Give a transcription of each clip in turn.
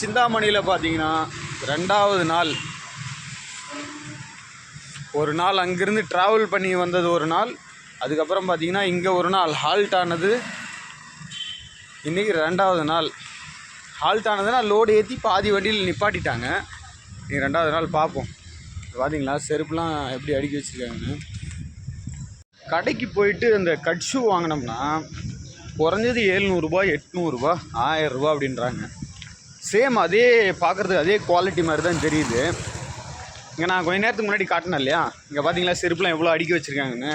சிந்தாமணியில் பார்த்தீங்கன்னா ரெண்டாவது நாள். ஒரு நாள் அங்கேருந்து ட்ராவல் பண்ணி வந்தது ஒரு நாள். அதுக்கப்புறம் பார்த்தீங்கன்னா இங்கே ஒரு நாள் ஹால்ட் ஆனது. இன்றைக்கி ரெண்டாவது நாள். ஹால்ட் ஆனதுன்னா லோடு ஏற்றி பாதி வண்டியில் நிப்பாட்டிட்டாங்க. நீங்கள் ரெண்டாவது நாள் பார்ப்போம் பார்த்தீங்களா செருப்புலாம் எப்படி அடுக்கி வச்சுருக்காங்கன்னு. கடைக்கு போயிட்டு அந்த கட் ஷூ வாங்கினோம்னா குறைஞ்சது ஏழ்நூறுபா எட்நூறுபா ஆயிரரூபா அப்படின்றாங்க. சேம் அதே பார்க்குறதுக்கு அதே குவாலிட்டி மாதிரி தான் தெரியுது. இங்கே நான் கொஞ்ச நேரத்துக்கு முன்னாடி காட்டினேன் இல்லையா? இங்கே பார்த்தீங்களா செருப்புலாம் எவ்வளோ அடுக்கி வச்சுருக்காங்கன்னு.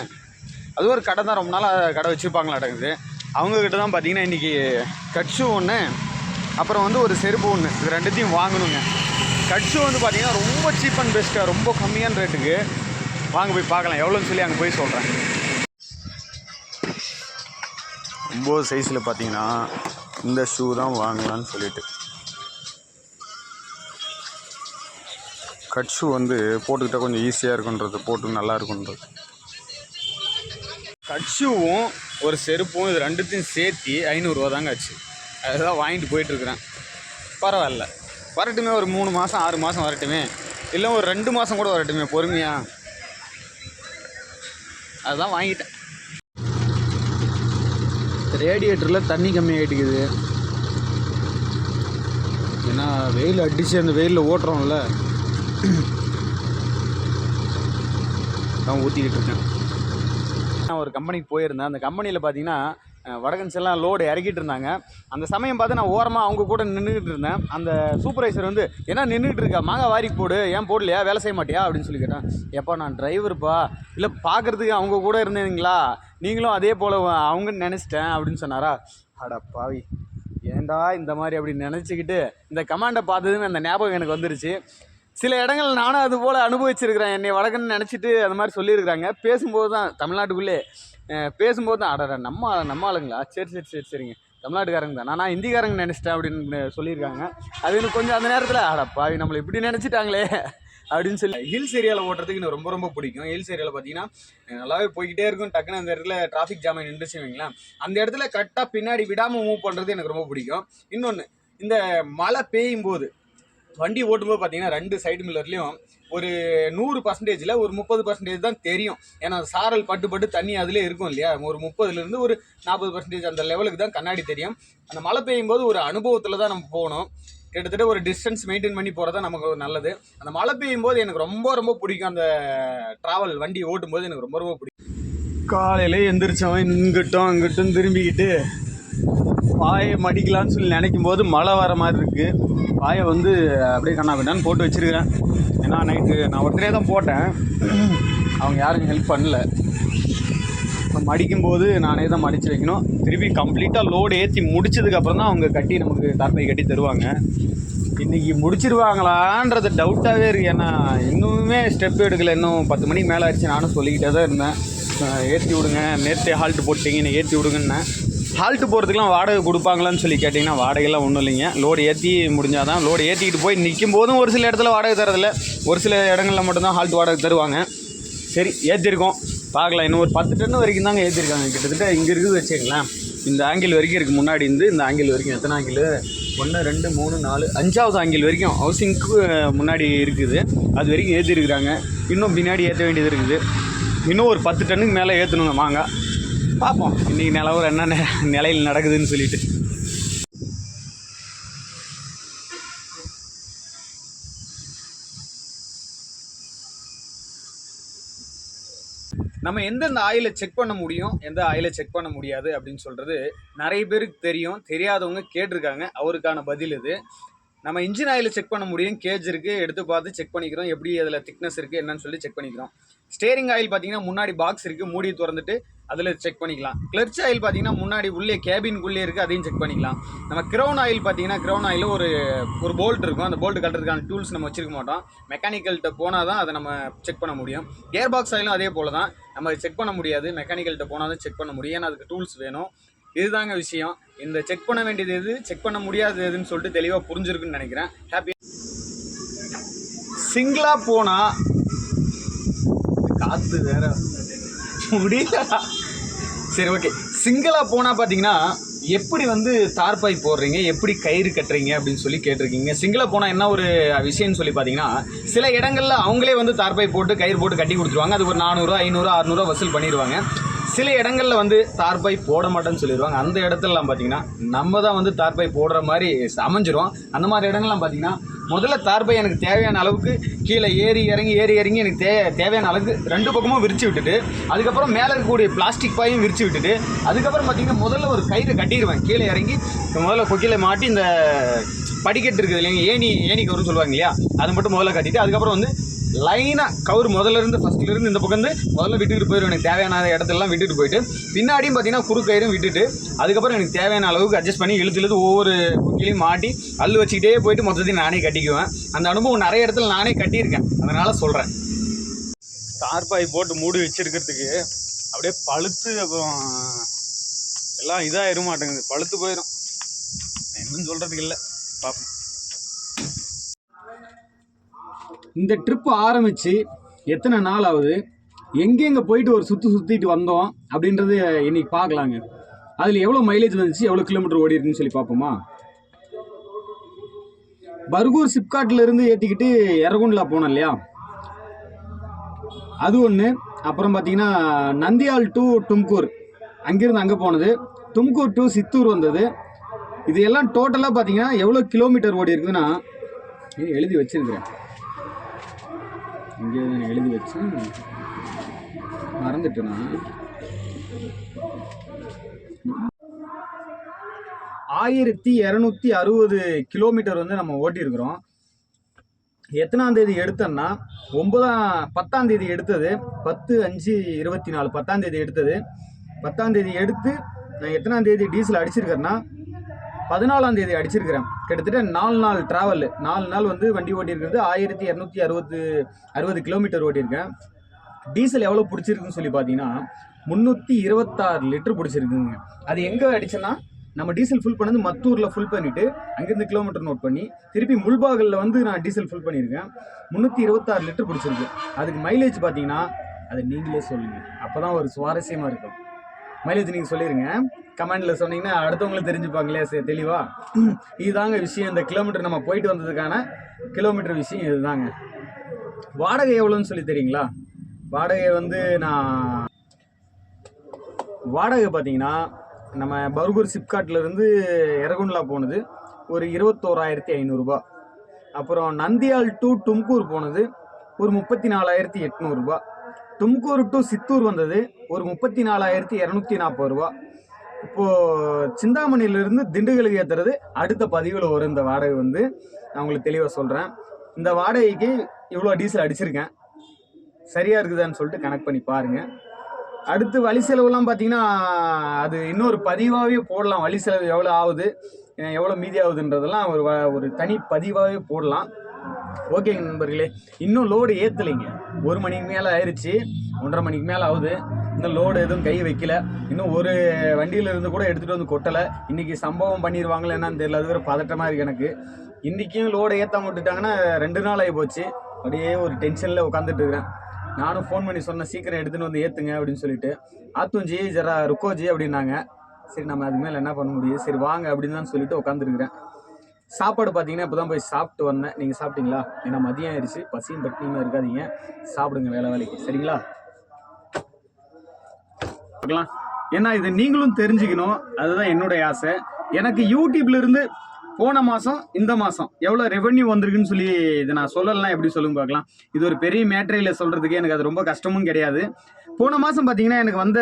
அது ஒரு கடை தான் ரொம்ப நாளாக கடை வச்சுருப்பாங்களாட்டங்குது அவங்கக்கிட்ட தான் பார்த்தீங்கன்னா இன்றைக்கி கட் ஷூ ஒன்று அப்புறம் வந்து ஒரு செருப்பு ஒன்று இது ரெண்டுத்தையும் வாங்கணுங்க. கட் ஷூ வந்து பார்த்தீங்கன்னா ரொம்ப சீப் அண்ட் பெஸ்ட்டாக ரொம்ப கம்மியான ரேட்டுக்கு. வாங்க போய் பார்க்கலாம். எவ்வளோன்னு சொல்லி அங்கே போய் சொல்கிறேன் ஒம்பது சைஸில் பார்த்தீங்கன்னா இந்த ஷூ தான் வாங்கலாம்னு சொல்லிட்டு. கட் ஷூ வந்து போட்டுக்கிட்டால் கொஞ்சம் ஈஸியாக இருக்குன்றது போட்டு நல்லா இருக்குன்றது. கட் ஷூவும் ஒரு செருப்பும் இது ரெண்டுத்தையும் சேர்த்து ஐநூறுரூவா தாங்க ஆச்சு. அதுதான் வாங்கிட்டு போயிட்டுருக்குறேன். பரவாயில்ல. வரட்டுமே ஒரு மூணு மாதம் ஆறு மாதம் வரட்டுமே. இல்லை ஒரு ரெண்டு மாதம் கூட வரட்டுமே பொறுமையா. அதுதான் வாங்கிட்டேன். ரேடியேட்டரில் தண்ணி கம்மியாகிட்டுக்குது ஏன்னா வெயில் அடித்து அந்த வெயிலில் ஓட்டுறோம்ல. நான் ஊற்றிக்கிட்டு இருக்கேன். நான் ஒரு கம்பெனிக்கு போயிருந்தேன். அந்த கம்பெனியில் பார்த்தீங்கன்னா வடகன்ஸ் எல்லாம் லோடு இறக்கிட்டு இருந்தாங்க. அந்த சமயம் பார்த்து நான் ஓரமாக அவங்க கூட நின்றுக்கிட்டு இருந்தேன். அந்த சூப்பர்வைசர் வந்து என்ன நின்றுட்டு இருக்கா? மாங்காய் வாரிக்கு போடு. ஏன் போடலையா? வேலை செய்ய மாட்டியா? அப்படின்னு சொல்லி கேட்டேன். எப்பா நான் டிரைவருப்பா இல்லை பார்க்குறதுக்கு அவங்க கூட இருந்தீங்களா? நீங்களும் அதே போல் அவங்கன்னு நினச்சிட்டேன். அப்படின்னு சொன்னாரா. அட பாவி. ஏன்டா இந்த மாதிரி அப்படி நினச்சிக்கிட்டு? இந்த கமாண்டை பார்த்ததுன்னு அந்த ஞாபகம் எனக்கு வந்துருச்சு. சில இடங்கள் நானும் அது போல் அனுபவிச்சிருக்கிறேன். என்னை வழக்கன்னு நினச்சிட்டு அந்த மாதிரி சொல்லியிருக்கிறாங்க. பேசும்போது தான் தமிழ்நாட்டுக்குள்ளே பேசும்போது தான் அடடா நம்ம நம்ம ஆளுங்களா? சரி சரி சரி சரிங்க. தமிழ்நாட்டுக்காரங்க தான். நான் ஹிந்திக்காரங்க நினச்சிட்டேன் அப்படின்னு சொல்லியிருக்காங்க. அது எனக்கு கொஞ்சம் அந்த நேரத்தில் அடப்பாவி நம்மளை இப்படி நினச்சிட்டாங்களே அப்படின்னு சொல்லி. ஹில்ஸ் ஏரியாவில் ஓட்டுறதுக்கு எனக்கு ரொம்ப ரொம்ப பிடிக்கும். ஹில்ஸ் ஏரியாவில் பார்த்தீங்கன்னா நல்லாவே போய்கிட்டே இருக்கும். டக்குன்னு அந்த இடத்துல டிராஃபிக் ஜாம் நின்றுச்சு வைங்களேன். அந்த இடத்துல கரெக்டாக பின்னாடி விடாமல் மூவ் பண்ணுறது எனக்கு ரொம்ப பிடிக்கும். இன்னொன்று இந்த மழை பெய்யும் போது வண்டி ஓட்டும்போது பார்த்தீங்கன்னா ரெண்டு சைடு மில்லர்லேயும் ஒரு நூறு பர்சன்டேஜில் ஒரு முப்பது பர்சன்டேஜ் தான் தெரியும். ஏன்னா சாரல் பட்டு பட்டு தண்ணி அதிலே இருக்கும் இல்லையா? ஒரு முப்பதுலேருந்து ஒரு நாற்பது பர்சன்டேஜ் அந்த லெவலுக்கு தான் கண்ணாடி தெரியும். அந்த மழை பெய்யும் போது ஒரு அனுபவத்தில் தான் நம்ம போகணும். கிட்டத்தட்ட ஒரு டிஸ்டன்ஸ் மெயின்டைன் பண்ணி போகிறது தான் நமக்கு நல்லது. அந்த மழை பெய்யும் போது எனக்கு ரொம்ப ரொம்ப பிடிக்கும் அந்த ட்ராவல் வண்டி ஓட்டும்போது எனக்கு ரொம்ப ரொம்ப பிடிக்கும். காலையில் எந்திரிச்சவன் இங்கிட்டும் அங்கிட்டும் திரும்பிக்கிட்டு பாயை மடிக்கலான்னு சொல்லி நினைக்கும் போது மழை வர மாதிரி இருக்குது பாயை வந்து அப்படியே கண்ணா பின்னான்னு போட்டு வச்சிருக்கிறேன். ஏன்னா நைட்டு நான் ஒருத்தரே தான் போட்டேன். அவங்க யாரும் ஹெல்ப் பண்ணல. இப்போ மடிக்கும் போது நானே தான் மடித்து வைக்கணும். திருப்பி கம்ப்ளீட்டாக லோடு ஏற்றி முடிச்சதுக்கப்புறம் தான் அவங்க கட்டி நமக்கு தரப்பை கட்டி தருவாங்க. இன்றைக்கி முடிச்சிருவாங்களான்றது டவுட்டாகவே இருக்குது ஏன்னா இன்னுமே ஸ்டெப் எடுக்கல. இன்னும் பத்து மணிக்கு மேலே ஆயிடுச்சு. நானும் சொல்லிக்கிட்டே தான் இருந்தேன். ஏற்றி விடுங்க. நேற்றே ஹால்ட்டு போட்டிங்க ஏற்றி விடுங்கன்னேன். ஹால்ட்டு போகிறதுக்குலாம் வாடகை கொடுப்பாங்களான்னு சொல்லி கேட்டிங்கன்னா வாடகைலாம் ஒன்றும் இல்லைங்க. லோடு ஏற்றி முடிஞ்சால் தான் லோடு ஏற்றிக்கிட்டு போய் நிற்கும் போதும் ஒரு சில இடத்துல வாடகை தரதில்ல. ஒரு சில இடங்களில் மட்டும்தான் ஹால்ட் வாடகை தருவாங்க. சரி ஏற்றிருக்கோம் பார்க்கலாம். இன்னும் ஒரு பத்து டன் வரைக்கும் தாங்க ஏற்றிருக்காங்க கிட்டத்தட்ட இங்கே இருக்குது வச்சுங்களேன் இந்த ஆங்கிள் வரைக்கும் இருக்குது முன்னாடி இருந்து இந்த ஆங்கிள் வரைக்கும் எத்தனை ஆங்கிள் ஒன்று ரெண்டு மூணு நாலு அஞ்சாவது ஆங்கிள் வரைக்கும் ஹவுசிங்க்கு முன்னாடி இருக்குது. அது வரைக்கும் ஏற்றிருக்கிறாங்க இன்னும் பின்னாடி ஏற்ற வேண்டியது இருக்குது. இன்னும் ஒரு பத்து டன்னுக்கு மேலே ஏற்றணுங்க மாங்காய் பார்ப்போம். இன்றைக்கி நிலவரம் என்ன நெ- நிலையில் நடக்குதுன்னு சொல்லிட்டு. நம்ம எந்தெந்த ஆயிலை செக் பண்ண முடியும் எந்த ஆயிலை செக் பண்ண முடியாது அப்படின்னு சொல்கிறது நிறைய பேருக்கு தெரியும். தெரியாதவங்க கேட்டிருக்காங்க. அவருக்கான பதில் இது. நம்ம இன்ஜின் ஆயிலை செக் பண்ண முடியும். கேஜ் இருக்குது எடுத்து பார்த்து செக் பண்ணிக்கிறோம். எப்படி அதில் திக்னஸ் இருக்குது என்னன்னு சொல்லி செக் பண்ணிக்கிறோம். ஸ்டேரிங் ஆயில் பார்த்தீங்கன்னா முன்னாடி பாக்ஸ் இருக்குது மூடி திறந்துட்டு அதில் செக் பண்ணிக்கலாம். கிளர்ச் ஆயில் பார்த்தீங்கன்னா முன்னாடி உள்ளே கேபின்குள்ளே இருக்குது அதையும் செக் பண்ணிக்கலாம். நம்ம க்ரௌன் ஆயில் பார்த்தீங்கன்னா கிரௌன் ஆயில் ஒரு ஒரு போல்ட் இருக்கும். அந்த போல்ட் கட்டுறதுக்கான டூல்ஸ் நம்ம வச்சிருக்க மாட்டோம். மெக்கானிக்கல்கிட்ட போனால் தான் அதை நம்ம செக் பண்ண முடியும். கியர் பாக்ஸ் ஆயிலும் அதே போல் தான். நம்ம செக் பண்ண முடியாது. மெக்கானிக்கல்கிட்ட போனால் தான் செக் பண்ண முடியும். ஏன்னா அதுக்கு டூல்ஸ் வேணும். இதுதாங்க விஷயம். இந்த செக் பண்ண வேண்டியது எது? செக் பண்ண முடியாது எதுன்னு சொல்லிட்டு தெளிவாக புரிஞ்சிருக்குன்னு நினைக்கிறேன். ஹாப்பி சிங்கிளாக போனால் காற்று வேற. முடியல சரி ஓகே சிங்கிளாக போனால் பார்த்தீங்கன்னா எப்படி வந்து தார்பாய் போடுறீங்க? எப்படி கயிறு கட்டுறீங்க? அப்படின்னு சொல்லி கேட்டிருக்கீங்க. சிங்கிளாக போனால் என்ன ஒரு விஷயம்னு சொல்லி பார்த்தீங்கன்னா சில இடங்களில் அவங்களே வந்து தார்பாய் போட்டு கயிறு போட்டு கட்டி கொடுத்துருவாங்க. அது ஒரு நானூறுரூவா ஐநூறுரூவா அறநூறுவா வசூல் பண்ணிடுவாங்க சில இடங்களில் வந்து தார்பாய் போட மாட்டேன்னு சொல்லிடுவாங்க. அந்த இடத்துலலாம் பார்த்தீங்கன்னா நம்ம தான் வந்து தார்பாய் போடுற மாதிரி அமைஞ்சிரும். அந்த மாதிரி இடங்கள்லாம் பார்த்தீங்கன்னா முதல்ல தார்பாய் எனக்கு தேவையான அளவுக்கு கீழே ஏறி இறங்கி ஏறி இறங்கி எனக்கு தே தேவையான அளவுக்கு ரெண்டு பக்கமும் விரிச்சு விட்டுட்டு அதுக்கப்புறம் மேலே இருக்கக்கூடிய பிளாஸ்டிக் பாயும் விரிச்சு விட்டுட்டு அதுக்கப்புறம் பார்த்தீங்கன்னா முதல்ல ஒரு கயிறு கட்டிடுவேன் கீழே இறங்கி முதல்ல கொக்கியில் மாட்டி இந்த படிக்கட்டு இருக்குது இல்லைங்க ஏணி ஏணி கவுரு சொல்லுவாங்க இல்லையா? அது மட்டும் முதல்ல கட்டிட்டு அதுக்கப்புறம் வந்து லைனாக கவுர் முதல்ல இருந்து ஃபஸ்ட்லேருந்து இந்த பக்கம் வந்து முதல்ல விட்டுட்டு போயிடும் எனக்கு தேவையான இடத்துலலாம் விட்டுட்டு போயிட்டு பின்னாடியும் பார்த்தீங்கன்னா குறுக்கயிறும் விட்டுட்டு அதுக்கப்புறம் எனக்கு தேவையான அளவுக்கு அட்ஜஸ்ட் பண்ணி இழுத்து இழுத்து ஒவ்வொரு குக்கிலையும் மாட்டி அள்ளு வச்சுக்கிட்டே போயிட்டு மொத்தத்தையும் நானே கட்டிக்குவேன். அந்த அனுபவம் நிறைய இடத்துல நானே கட்டியிருக்கேன். அதனால் சொல்கிறேன் தார்பாய் போட்டு மூடி வச்சிருக்கிறதுக்கு அப்படியே பழுத்து அப்புறம் எல்லாம் இதாகிட மாட்டேங்குது. பழுத்து போயிடும் இன்னும் சொல்கிறதுக்கு இல்லை. பார்ப்போம் இந்த ட்ரிப் ஆரம்பித்து எத்தனை நாள் ஆகுது எங்கெங்கே போயிட்டு ஒரு சுற்றி சுற்றிட்டு வந்தோம் அப்படின்றது இன்னைக்கு பார்க்கலாங்க. அதில் எவ்வளோ மைலேஜ் வந்துச்சு எவ்வளோ கிலோமீட்டர் ஓடி இருக்குன்னு சொல்லி பார்ப்போமா? பர்கூர் சிப்காட்லேருந்து ஏற்றிக்கிட்டு எரகுண்டில் போனோம் இல்லையா? அது ஒன்று அப்புறம் பார்த்தீங்கன்னா நந்தியால் டு தும்கூர் அங்கேருந்து அங்கே போனது. தும்கூர் டு சித்தூர் வந்தது. இது எல்லாம் டோட்டலாக பார்த்தீங்கன்னா எவ்வளோ கிலோமீட்டர் ஓடி இருக்குதுன்னா எழுதி வச்சிருக்கிறேன். இங்கே நான் எழுதி வச்சேன். மறந்துட்டேன் ஆயிரத்தி இரநூத்தி அறுபது கிலோமீட்டர் வந்து நம்ம ஓட்டியிருக்கிறோம். எத்தனாம் தேதி எடுத்தோம்னா ஒன்பதாம் பத்தாம் தேதி எடுத்தது பத்து அஞ்சு இருபத்தி நாலு பத்தாம் தேதி எடுத்தது. பத்தாம் தேதி எடுத்து நான் எத்தனாம் தேதி டீசல் அடிச்சிருக்கேன்னா பதினாலாம் தேதி அடிச்சிருக்கிறேன். கிட்டத்தட்ட நாலு நாள் ட்ராவல் நாலு நாள் வந்து வண்டி ஓட்டியிருக்கிறது ஆயிரத்தி இரநூத்தி அறுபது அறுபது கிலோமீட்டர் ஓட்டியிருக்கேன். டீசல் எவ்வளோ பிடிச்சிருக்குன்னு சொல்லி பார்த்தீங்கன்னா முந்நூற்றி இருபத்தாறு லிட்டர் பிடிச்சிருக்குங்க. அது எங்கே அடிச்சேன்னா நம்ம டீசல் ஃபுல் பண்ணது மத்தூரில் ஃபுல் பண்ணிவிட்டு அங்கேருந்து கிலோமீட்டர் நோட் பண்ணி திருப்பி முல்பாகலில் வந்து நான் டீசல் ஃபுல் பண்ணியிருக்கேன். முந்நூற்றி இருபத்தாறு லிட்டர் பிடிச்சிருக்கு. அதுக்கு மைலேஜ் பார்த்தீங்கன்னா அதை நீங்களே சொல்லுங்கள் அப்போ தான் ஒரு சுவாரஸ்யமாக இருக்கும். மைலேஜ் நீங்கள் சொல்லிடுங்க கமெண்டில் சொன்னீங்கன்னா அடுத்தவங்களும் தெரிஞ்சுப்பாங்களே சரி தெளிவாக இதுதாங்க விஷயம். இந்த கிலோமீட்டர் நம்ம போயிட்டு வந்ததுக்கான கிலோமீட்டர் விஷயம் இதுதாங்க. வாடகை எவ்வளோன்னு சொல்லி தெரியுங்களா? வாடகை வந்து நான் வாடகை பார்த்தீங்கன்னா நம்ம பர்கூர் சிப்காட்லேருந்து எரகுண்டலா போனது ஒரு இருபத்தோராயிரத்தி ஐநூறுரூபா அப்புறம் நந்தியால் டு தும்கூர் போனது ஒரு முப்பத்தி நாலாயிரத்தி எட்நூறுபா. தும்கூர் டு சித்தூர் வந்தது ஒரு முப்பத்தி நாலாயிரத்தி இரநூத்தி நாற்பது ரூபா. இப்போது சிந்தாமணியிலிருந்து திண்டுக்கலுக்கு ஏற்றுறது அடுத்த பதிவில் வரும். இந்த வாடகை வந்து நான் உங்களுக்கு தெளிவாக சொல்கிறேன் இந்த வாடகைக்கு இவ்வளோ டீசல் அடிச்சிருக்கேன். சரியாக இருக்குதான்னு சொல்லிட்டு கனெக்ட் பண்ணி பாருங்கள் அடுத்து வழி செலவுலாம் பார்த்தீங்கன்னா அது இன்னொரு பதிவாகவே போடலாம். வழி செலவு எவ்வளோ ஆகுது எவ்வளோ மீதி ஆகுதுன்றதெல்லாம் ஒரு ஒரு தனி பதிவாகவே போடலாம். ஓகேங்க நண்பர்களே இன்னும் லோடு ஏற்றலைங்க ஒரு மணிக்கு மேலே ஆயிடுச்சு ஒன்றரை மணிக்கு மேலே ஆகுது. இன்னும் லோடு எதுவும் கை வைக்கல. இன்னும் ஒரு வண்டியிலிருந்து கூட எடுத்துகிட்டு வந்து கொட்டலை. இன்றைக்கி சம்பவம் பண்ணிடுவாங்களே என்னன்னு தெரியல. அது ஒரு பதட்டமாக இருக்குது எனக்கு. இன்றைக்கும் லோடு ஏற்றாம விட்டுட்டாங்கன்னா ரெண்டு நாள் ஆகி போச்சு. அப்படியே ஒரு டென்ஷனில் உட்காந்துட்டு இருக்கிறேன். நானும் ஃபோன் பண்ணி சொன்னேன் சீக்கிரம் எடுத்துன்னு வந்து ஏற்றுங்க அப்படின்னு சொல்லிட்டு. ஆத்துஞ்சி ஜரா ருக்கோஜி அப்படின்னாங்க. சரி நம்ம அதுக்கு மேலே என்ன பண்ண முடியும்? சரி வாங்க அப்படின்னு தான் சொல்லிட்டு உட்காந்துருக்குறேன் சாப்பாடு பார்த்தீங்கன்னா இப்போ தான் போய் சாப்பிட்டு வந்தேன். நீங்கள் சாப்பிட்டீங்களா? ஏன்னா மதியம் ஆயிடுச்சு. பசியும் பட்டினியுமே இருக்காதீங்க. சாப்பிடுங்க வேலை வேலைக்கு. சரிங்களா? பார்க்கலாம். ஏன்னா இது நீங்களும் தெரிஞ்சுக்கணும். அதுதான் என்னுடைய ஆசை. எனக்கு யூடியூப்ல இருந்து போன மாதம் இந்த மாதம் எவ்வளோ ரெவென்யூ வந்திருக்குன்னு சொல்லி இதை நான் சொல்லலாம் எப்படி சொல்லுங்க பார்க்கலாம். இது ஒரு பெரிய மேட்ரையில் சொல்கிறதுக்கு எனக்கு அது ரொம்ப கஷ்டமும் கிடையாது. போன மாதம் பார்த்தீங்கன்னா எனக்கு வந்த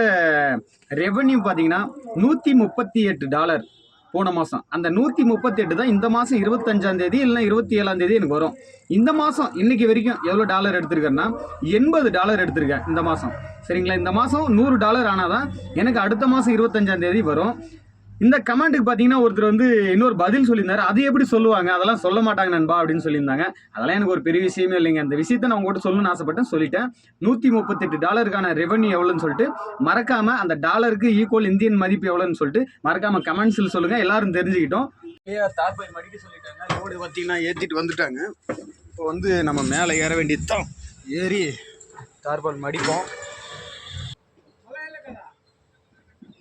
ரெவென்யூ பார்த்தீங்கன்னா நூற்றி முப்பத்தி எட்டு டாலர் போன மாதம் அந்த நூற்றி முப்பத்தி எட்டு தான் இந்த மாதம் இருபத்தஞ்சாம் தேதி இல்லைன்னா இருபத்தி ஏழாம் தேதி எனக்கு வரும். இந்த மாதம் இன்னைக்கு வரைக்கும் எவ்வளோ டாலர் எடுத்திருக்கேன்னா எண்பது டாலர் எடுத்திருக்கேன் இந்த மாதம் சரிங்களா? இந்த மாதம் நூறு டாலர் ஆனால் தான் எனக்கு அடுத்த மாதம் இருபத்தஞ்சாம் தேதி வரும். இந்த கமெண்ட்டுக்கு பார்த்தீங்கன்னா ஒருத்தர் வந்து இன்னொரு பதில் சொல்லியிருந்தாரு. அது எப்படி சொல்லுவாங்க? அதெல்லாம் சொல்ல மாட்டாங்க நண்பா அப்படின்னு சொல்லியிருந்தாங்க. அதெல்லாம் எனக்கு ஒரு பெரிய விஷயமே இல்லைங்க. அந்த விஷயத்தை நான் உங்கள்கிட்ட சொல்லணும்னு ஆசைப்பட்டேன். சொல்லிட்டேன். நூற்றி முப்பத்தெட்டு டாலருக்கான ரெவன்யூ எவ்வளோன்னு சொல்லிட்டு மறக்காம அந்த டாலருக்கு ஈக்குவல் இந்தியன் மதிப்பு எவ்வளோன்னு சொல்லிட்டு மறக்காம கமெண்ட்ஸில் சொல்லுங்க. எல்லாரும் தெரிஞ்சுக்கிட்டோம். தார்பாய் மடிக்க சொல்லிட்டாங்க. லோடு பார்த்தீங்கன்னா ஏற்றிட்டு வந்துட்டாங்க. இப்போ வந்து நம்ம மேலே ஏற வேண்டியது தான். ஏறி தார்பால் மடிப்போம்.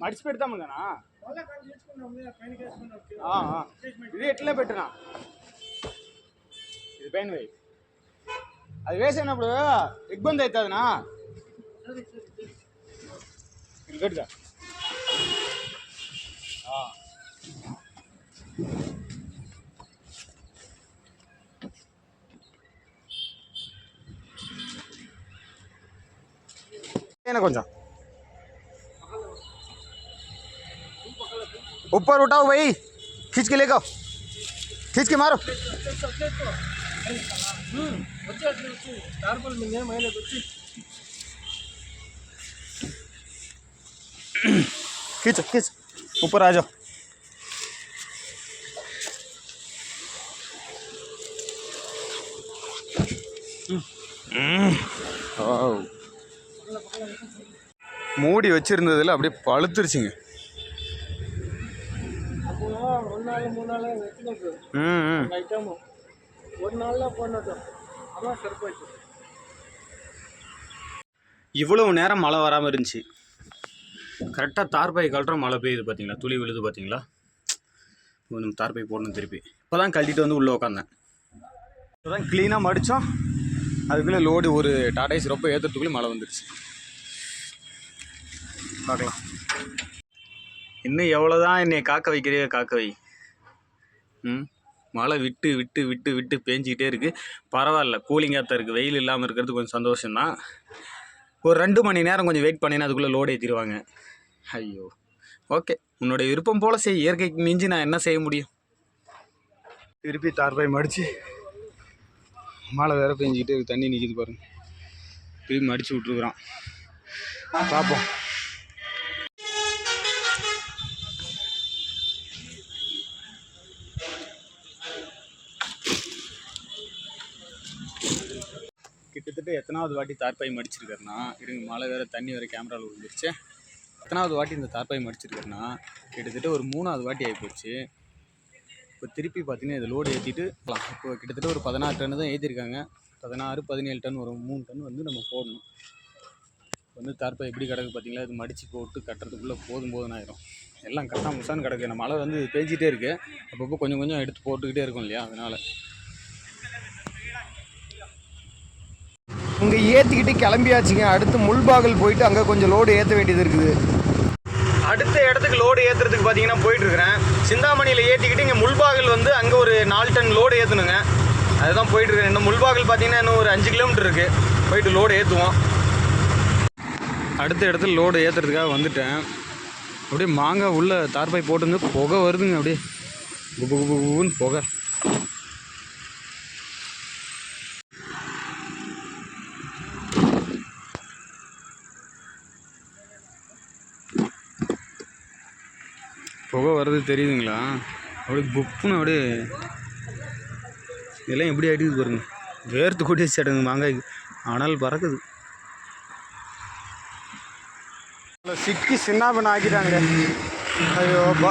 மடிச்சு போயிட்டு தான். ఇది ఎట్లే పెట్టినా ఇది పైన వేయి అది వేసినప్పుడు ఇబ్బంది అవుతుందినా ఇది గట్టిగా ఆ. ఏనా కొంచెం ऊपर उठाओ भाई खींच के लेकर आओ। खींच के मारो खींच खींच ऊपर आ जाओ Wow. மூடி வச்சிருந்ததுல அப்படியே பழுத்துருச்சுங்க நாள் மூணு நாள் ம் ஐட்டம் ஒரு நாளில் போனட்டும் அதான் சர்ப்ரைஸ் இவ்வளவு நேரம் மழை வராமல் இருந்துச்சு. கரெக்டாக தார்பாய் கழட்டுற மழை பெய்யுது பார்த்தீங்களா துளி விழுது பார்த்தீங்களா நம்ம தார்பாய் போடணும் திருப்பி. இப்போ தான் கழட்டிட்டு வந்து உள்ளே உட்காந்தேன் இப்போ தான் க்ளீனாக மடித்தோம் அதுக்குள்ளே லோடு ஒரு டாடைஸ் ரொம்ப ஏற்றுறதுக்குள்ளே மழை வந்துருச்சு. பார்க்கலாம். இன்னும் எவ்வளோ தான் என்னை காக்க வைக்கிறியோ காக்க வை. ம். மழை விட்டு விட்டு விட்டு விட்டு பேஞ்சிக்கிட்டே இருக்குது பரவாயில்ல. கூலிங்காக தான் இருக்குது வெயில் இல்லாமல் இருக்கிறது கொஞ்சம் சந்தோஷம்தான். ஒரு ரெண்டு மணி நேரம் கொஞ்சம் வெயிட் பண்ணினா அதுக்குள்ளே லோடு ஏற்றிடுவாங்க ஐயோ. ஓகே உன்னோட விருப்பம் போல் செய். இயற்கைக்கு மிஞ்சி நான் என்ன செய்ய முடியும்? திருப்பி தார்பாய் மடித்து மழை வேற பெஞ்சிக்கிட்டு தண்ணி நிற்கிது பாருங்க. திருப்பி மடித்து விட்ருக்குறான் பார்ப்போம் கிட்டத்தட்ட எத்தனாவது வாட்டி தார்பாய் மடிச்சிருக்காருன்னா இருங்க மழை வேறு தண்ணி வேறு கேமராவில் விழுந்துருச்சு. எத்தனாவது வாட்டி இந்த தார்பாய் மடிச்சிருக்காருன்னா கிட்டத்தட்ட ஒரு மூணாவது வாட்டி ஆகிப்போச்சு இப்போ திருப்பி பார்த்தீங்கன்னா இதை லோடு ஏற்றிட்டு இப்போ கிட்டத்தட்ட ஒரு பதினாறு டன்னு தான் ஏற்றிருக்காங்க பதினாறு பதினேழு டன் ஒரு மூணு டன் வந்து நம்ம போடணும். வந்து தார்பாய் எப்படி கிடக்கு பார்த்தீங்களா? இது மடித்து போட்டு கட்டுறதுக்குள்ளே போதும் போதும் ஆயிரும். எல்லாம் கரெக்டாக முசான்னு கிடக்கு. நம்ம மழை வந்து பேஞ்சிட்டே இருக்குது அப்பப்போ கொஞ்சம் கொஞ்சம் எடுத்து போட்டுக்கிட்டே இருக்கும் இல்லையா? அதனால் இங்கே ஏற்றிக்கிட்டு கிளம்பியாச்சுங்க. அடுத்து முள்பாகல் போயிட்டு அங்கே கொஞ்சம் லோடு ஏற்ற வேண்டியது இருக்குது. அடுத்த இடத்துக்கு லோடு ஏற்றுறதுக்கு பார்த்தீங்கன்னா போயிட்டுருக்கிறேன் சிந்தாமணியில் ஏற்றிக்கிட்டு இங்கே முள்பாகல் வந்து அங்கே ஒரு நாலு டன் லோடு ஏற்றணுங்க அதுதான் போயிட்டுருக்கேன் இன்னும் முள்பாகல் பார்த்தீங்கன்னா இன்னும் ஒரு அஞ்சு கிலோமீட்டர் இருக்குது போயிட்டு லோடு ஏற்றுவோம் அடுத்த இடத்துல லோடு ஏற்றுறதுக்காக வந்துட்டேன். அப்படியே மாங்காய் உள்ளே தார்பாய் போட்டுருந்து புகை வருதுங்க அப்படியே. குபு குபுன்னு புகை. புகை வர்றது தெரியுதுங்களா? அப்படியே புப்புன்னு அப்படியே இதெல்லாம் எப்படி ஆகிடுது பாருங்க. வேர்த்து கூட்டி வச்சுடுங்க மாங்காய்க்கு ஆனால் பறக்குது. சிக்கி சின்ன பண்ண ஆக்கிட்டாங்களே ஐயோ பா.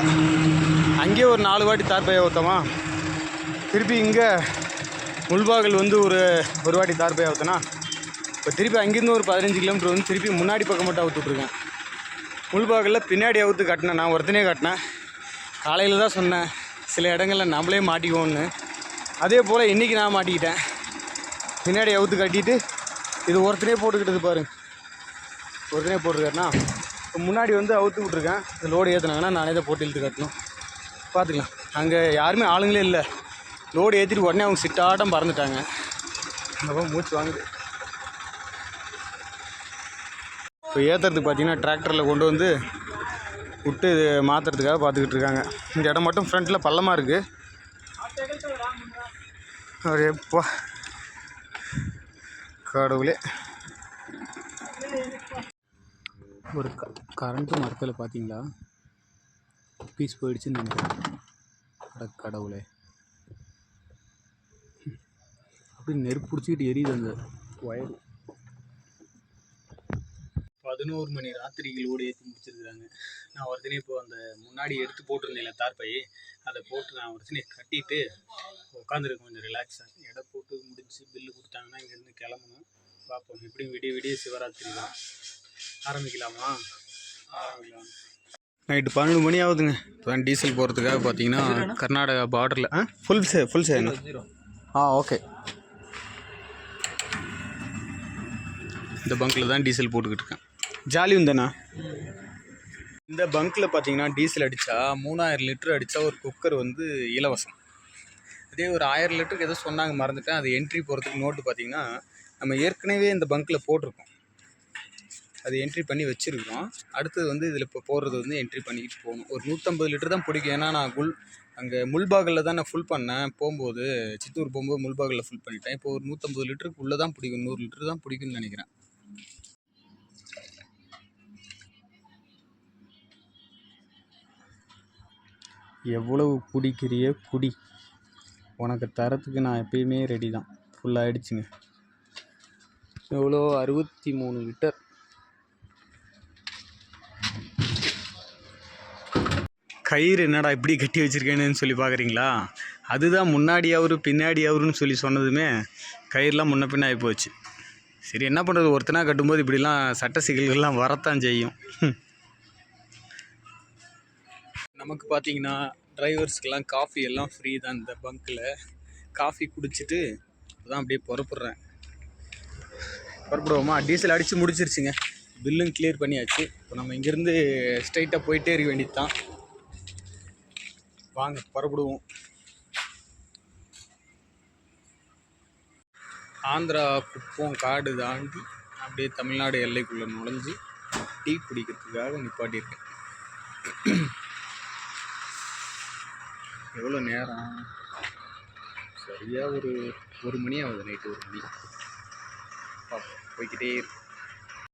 அங்கேயே ஒரு நாலு வாட்டி தார்பையை ஊற்றமா திருப்பி இங்கே முள்பாகல் வந்து ஒரு ஒரு வாட்டி தார்பையை ஊற்றினா இப்போ திருப்பி அங்கேருந்து ஒரு பதினஞ்சு கிலோமீட்டர் வந்து திருப்பி முன்னாடி பக்கம் மட்டும் ஊற்றுட்ருக்கேன் முள்பாகில் பின்னாடி அவுத்து கட்டினேன் நான் ஒருத்தனே கட்டினேன் காலையில் தான் சொன்னேன் சில இடங்களில் நம்மளே மாட்டிக்குவோன்னு அதே போல் இன்றைக்கி நான் மாட்டிக்கிட்டேன். பின்னாடி அவுத்து கட்டிட்டு இது ஒருத்தனே போட்டுக்கிட்டது பாருங்க ஒருத்தனே போட்டிருக்காருண்ணா இப்போ முன்னாடி வந்து அவுத்து விட்ருக்கேன் இந்த லோடு ஏற்றுனாங்கன்னா நானே தான் போட்டு இழுத்து கட்டணும். பார்த்துக்கலாம் அங்கே யாருமே ஆளுங்களே இல்லை. லோடு ஏற்றிட்டு உடனே அவங்க சிட்டாட்டம் பறந்துட்டாங்க. அப்போ மூச்சு வாங்குது. இப்போ ஏற்றுறதுக்கு பார்த்தீங்கன்னா டிராக்டரில் கொண்டு வந்து விட்டு இது மாற்றுறதுக்காக பார்த்துக்கிட்டு இருக்காங்க. இந்த இடம் மட்டும் ஃப்ரண்ட்டில் பள்ளமாக இருக்குது அப்படியே எப்போ கடவுளே. ஒரு க கரண்ட்டு மரத்தில் பார்த்தீங்களா? பீஸ் போயிடுச்சுன்னு நினைக்கிறேன். அட கடவுளே. அப்படி நெருப்பு பிடிச்சிக்கிட்டு எரியுது அந்த ஒயர் பதினோரு மணி ராத்திரிக்கு லோடு ஏற்றி முடிச்சிருக்கிறாங்க. நான் ஒருத்தனே இப்போ அந்த முன்னாடி எடுத்து போட்டிருந்தேன்ல தார்பை அதை போட்டு நான் ஒருத்தனே கட்டிட்டு உட்காந்துருக்கேன் கொஞ்சம் ரிலாக்ஸாக எடை போட்டு முடிஞ்சு பில்லு கொடுத்தாங்கன்னா இங்கேருந்து கிளம்பணும். பார்ப்போம். எப்படியும் விடிய விடிய சிவராத்திரி தான். ஆரம்பிக்கலாமா? ஆரம்பிக்கலாம். நைட்டு பன்னெண்டு மணி ஆகுதுங்க. இப்போ டீசல் போகிறதுக்காக பார்த்தீங்கன்னா கர்நாடகா பார்டரில் ஆ? ஃபுல் சே ஃபுல் சேனா ஆ ஓகே இந்த பங்க்கில் தான் டீசல் போட்டுக்கிட்டு இருக்கேன். ஜாலி உந்தண்ணா இந்த பங்க்கில் பார்த்தீங்கன்னா டீசல் அடித்தா மூணாயிரம் லிட்டர் அடித்தா ஒரு குக்கர் வந்து இலவசம். அதே ஒரு ஆயிரம் லிட்டருக்கு எதோ சொன்னாங்க மறந்துட்டேன். அது என்ட்ரி போகிறதுக்கு நோட்டு பார்த்தீங்கன்னா நம்ம ஏற்கனவே இந்த பங்க்கில் போட்டிருக்கோம். அது என்ட்ரி பண்ணி வச்சுருக்கோம் அடுத்தது வந்து இதில் இப்போ போடுறது வந்து என்ட்ரி பண்ணிக்கிட்டு போகணும். ஒரு நூற்றம்பது லிட்டர் தான் பிடிக்கும். ஏன்னா நான் குல் அங்கே முல்பாகலில் தான் நான் ஃபுல் பண்ணேன். போகும்போது சித்தூர் போகும்போது முல்பாகில் ஃபுல் பண்ணிட்டேன். இப்போ ஒரு நூற்றம்பது லிட்டருக்கு உள்ளே தான் பிடிக்கும். நூறு லிட்டர் தான் பிடிக்கும்னு நினைக்கிறேன். எவ்வளவு குடிக்கிறியோ குடி. உனக்கு தரத்துக்கு நான் எப்பயுமே ரெடி தான். ஃபுல்லாக ஆகிடுச்சிங்க எவ்வளோ? அறுபத்தி மூணு லிட்டர் கயிறு என்னடா இப்படி கட்டி வச்சிருக்கேன்னு சொல்லி பார்க்குறீங்களா அதுதான் முன்னாடி அவரு பின்னாடி அவருன்னு சொல்லி சொன்னதுமே கயிறுலாம் முன்ன பின்ன ஆகி போச்சு சரி என்ன பண்ணுறது ஒருத்தனா கட்டும்போது இப்படிலாம் சட்ட சிக்கல்கள்லாம் வரத்தான் செய்யும். நமக்கு பார்த்தீங்கன்னா டிரைவர்ஸ்க்கெலாம் காஃபி எல்லாம் ஃப்ரீ தான் இந்த பங்க்கில் காஃபி குடிச்சிட்டு தான் அப்படியே புறப்படுறேன். புறப்படுவோமா? டீசல் அடித்து முடிச்சிருச்சுங்க. பில்லும் கிளியர் பண்ணியாச்சு. இப்போ நம்ம இங்கேருந்து ஸ்ட்ரைட்டாக போயிட்டே இருக்க வேண்டியது தான் வாங்க புறப்படுவோம். ஆந்திரா குப்பம் காடு தாண்டி அப்படியே தமிழ்நாடு எல்லைக்குள்ளே நுழைஞ்சு டீ குடிக்கிறதுக்காக நிப்பாட்டியிருக்கேன். எவ்வளோ நேரம்? சரியாக ஒரு ஒரு மணி ஆகுது நைட்டு ஒரு மணி. பார்ப்போம் போய்க்கிட்டே இருக்கு.